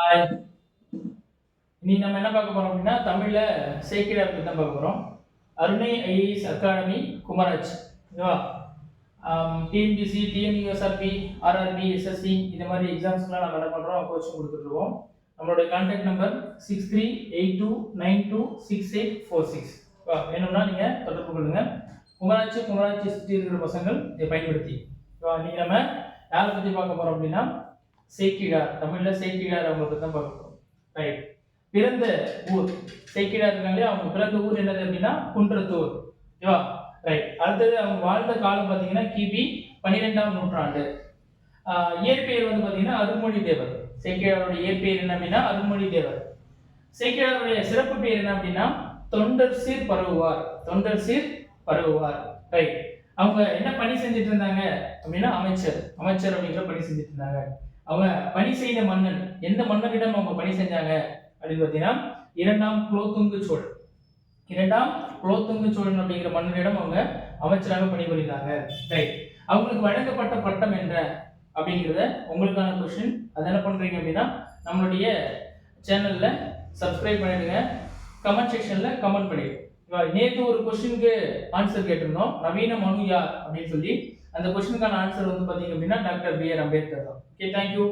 Hi இனி நம்ம என்ன பார்க்க போறோம் அப்படின்னா தமிழ்ல சேக்கிடார் பற்றி தான் பார்க்க போறோம். அருணை ஐஏஎஸ் அகாடமி குமராஜ். ஓகேவா டிஎன்பிசி டிஎன்யூஎஸ்ஆர்பி ஆர்ஆர்பி எஸ்எஸ்சி இந்த மாதிரி எக்ஸாம்ஸ்லாம் நம்ம என்ன பண்ணுறோம் கோச்சிங் கொடுத்துட்ருக்கோம் நம்மளோட contact number six three eight two nine two six eight four six வேணும்னா நீங்கள் தொடர்பு கொள்ளுங்க. குமராட்சி குமராட்சி சுற்றி இருக்கிற பசங்கள் இதை பயன்படுத்தி. ஓகேவா நம்ம யாரை பற்றி பார்க்க போகிறோம் அப்படின்னா சேக்கிழார் தமிழ்ல சேக்கிழார் அவங்க பற்றி தான் பார்க்க போகிறோம் ரைட் பிறந்த ஊர். சேக்கிழார் இருக்காங்களே அவங்க பிறந்த ஊர் என்னது அப்படின்னா குன்றத்தூர். ஓகேவா? ரைட் அடுத்தது அவங்க வாழ்ந்த காலம் பார்த்தீங்கன்னா கிபி பன்னிரெண்டாம் நூற்றாண்டு. இயற்பெயர் வந்து பார்த்தீங்கன்னா அருள்மொழி தேவர் சேக்கிழாருடைய இயற்பெயர் என்ன அப்படின்னா அருள்மொழி தேவர் சேக்கிழாருடைய சிறப்பு பெயர் என்ன அப்படின்னா தொண்டர் சீர் பரவுவார். தொண்டர் சீர் பரவுவார். ரைட் அவங்க என்ன பணி செஞ்சுட்டு இருந்தாங்க அப்படின்னா அமைச்சர். அமைச்சர் அப்படிங்கிற பணி செஞ்சுட்டு இருந்தாங்க. அவங்க பணி செய்த மன்னன் எந்த மன்னனிடம் அவங்க பணி செஞ்சாங்க? அப்படின்னு பார்த்தீங்கன்னா இரண்டாம் குலோத்துங்கு சோழன். இரண்டாம் குலோத்துங்கு சோழன் அப்படிங்கிற மன்னரிடம் அவங்க அமைச்சராக பணிபுரிந்தாங்க. ரைட் அவங்களுக்கு வழங்கப்பட்ட பட்டம் என்ற அப்படிங்கிறத உங்களுக்கான கொஸ்டின் அதை என்ன பண்ணுறீங்க அப்படின்னா நம்மளுடைய சேனலில் சப்ஸ்கிரைப் பண்ணிடுங்க. கமெண்ட் செக்ஷனில் கமெண்ட் பண்ணிடுங்க. நேற்று ஒரு கொஸ்டினுக்கு ஆன்சர் கேட்டிருந்தோம். நவீன மனு யார்? அப்படின்னு சொல்லி அந்த கொஸ்டினுக்கான ஆன்சர் வந்து பார்த்தீங்க அப்படின்னா டாக்டர் பி ஆர் அம்பேத்கர் தான். Okay thank you